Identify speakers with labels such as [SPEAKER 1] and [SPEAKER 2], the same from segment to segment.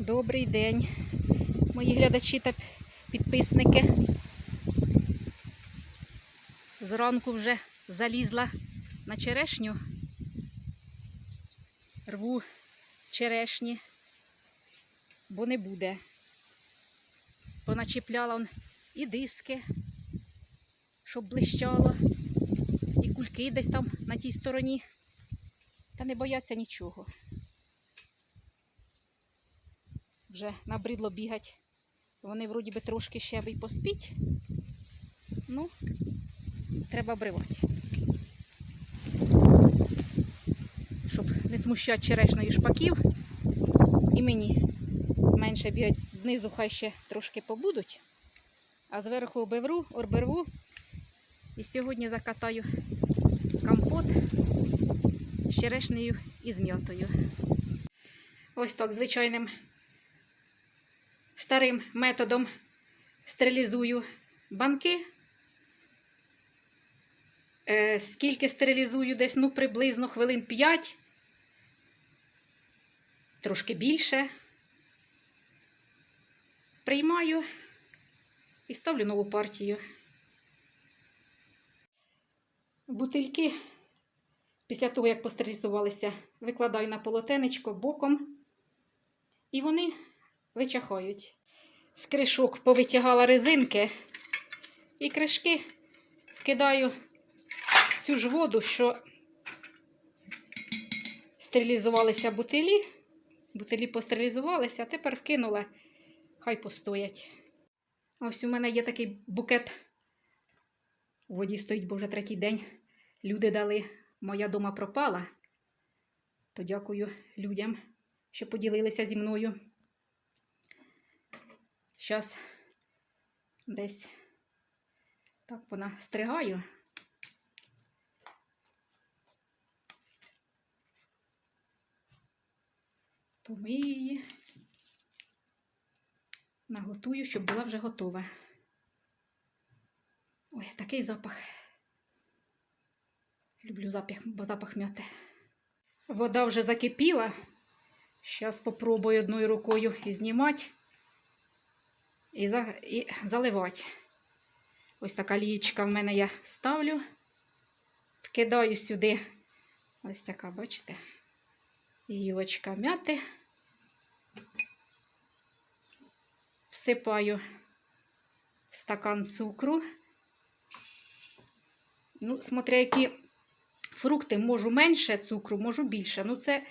[SPEAKER 1] Добрий день, мої глядачі та підписники. Зранку вже залізла на черешню. Рву черешні, бо не буде. Поначіпляла он і диски, щоб блищало, і кульки десь там на тій стороні. Та не бояться нічого. Вже набридло бігать. Вони вроді би трошки ще би й поспіть. Ну, треба обривати. Щоб не смущати черешною шпаків. І мені менше бігать знизу, хай ще трошки побудуть. А зверху оберву, оберву. І сьогодні закатаю компот з черешнею і з м'ятою. Ось так звичайним старим методом стерилізую банки. Е, Скільки стерилізую десь, ну, приблизно хвилин 5, трошки більше. Приймаю і ставлю нову партію. Бутильки після того, як постерилізувалися, викладаю на полотенечко боком, і вони вичахають. З кришок повитягала резинки і кришки вкидаю цю ж воду, що стерилізувалися бутилі. Бутилі постерилізувалися, а тепер вкинула, хай постоять. Ось у мене є такий букет. У воді стоїть, бо вже третій день. Люди дали, моя дома пропала. То дякую людям, що поділилися зі мною. Зараз десь так вона стригаю. Помию її. Наготую, щоб була вже готова. Ой, такий запах. Люблю запах, запах м'яти. Вода вже закипіла. Зараз спробую одною рукою знімати і, і заливати. Ось така лієчка в мене я ставлю, вкидаю сюди, ось така, бачите, гілочка м'яти, всипаю стакан цукру. Ну, смотря які фрукти, можу менше цукру, можу більше. Ну, це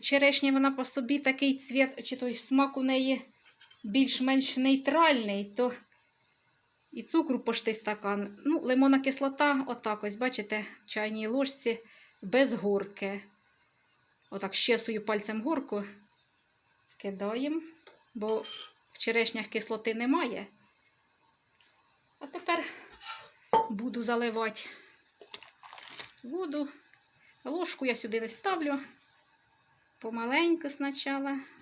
[SPEAKER 1] черешня, вона по собі такий цвіт, чи той смак у неї більш-менш нейтральний, то і цукру пошти стакан. Ну, лимонна кислота, отак ось, бачите, в чайній ложці без горки. Отак щесую пальцем горку, кидаємо, бо в черешнях кислоти немає. А тепер буду заливати воду. Ложку я сюди не ставлю. Помаленьку спочатку.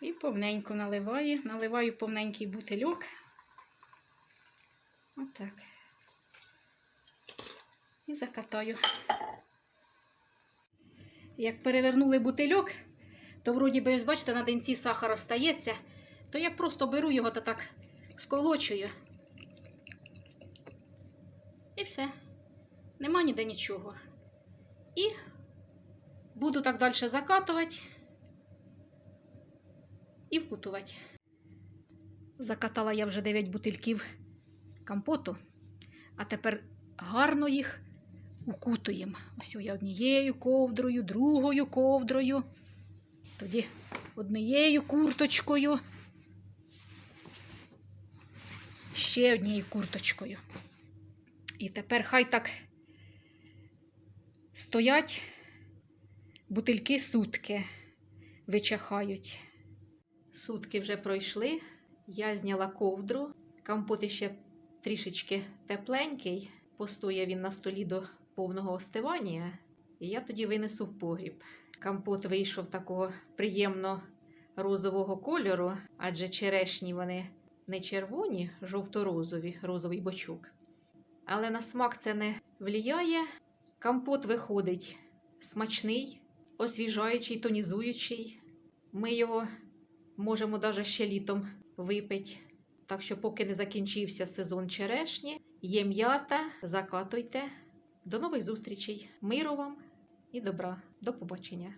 [SPEAKER 1] І повненько наливаю, наливаю повненький бутильок. Отак. І закатаю. Як перевернули бутильок, то вроді би, ось бачите, на денці сахар остається, то я просто беру його та так сколочую. І все. Нема ніде нічого. І буду так далі закатувати і вкутувати. Закатала я вже 9 бутильків компоту, а тепер гарно їх укутуємо. Ось я однією ковдрою, другою ковдрою, тоді однією курточкою, ще однією курточкою. І тепер хай так стоять бутильки сутки, вичахають. Сутки вже пройшли, я зняла ковдру, компот ще трішечки тепленький, постоє він на столі до повного остивання, і я тоді винесу в погріб. Компот вийшов такого приємно розового кольору, адже черешні вони не червоні, жовто-розові, розовий бочок. Але на смак це не вліяє. Компот виходить смачний, освіжаючий, тонізуючий. Ми його можемо навіть ще літом випити. Так що, поки не закінчився сезон черешні, є м'ята, закатуйте. До нових зустрічей. Миру вам і добра. До побачення.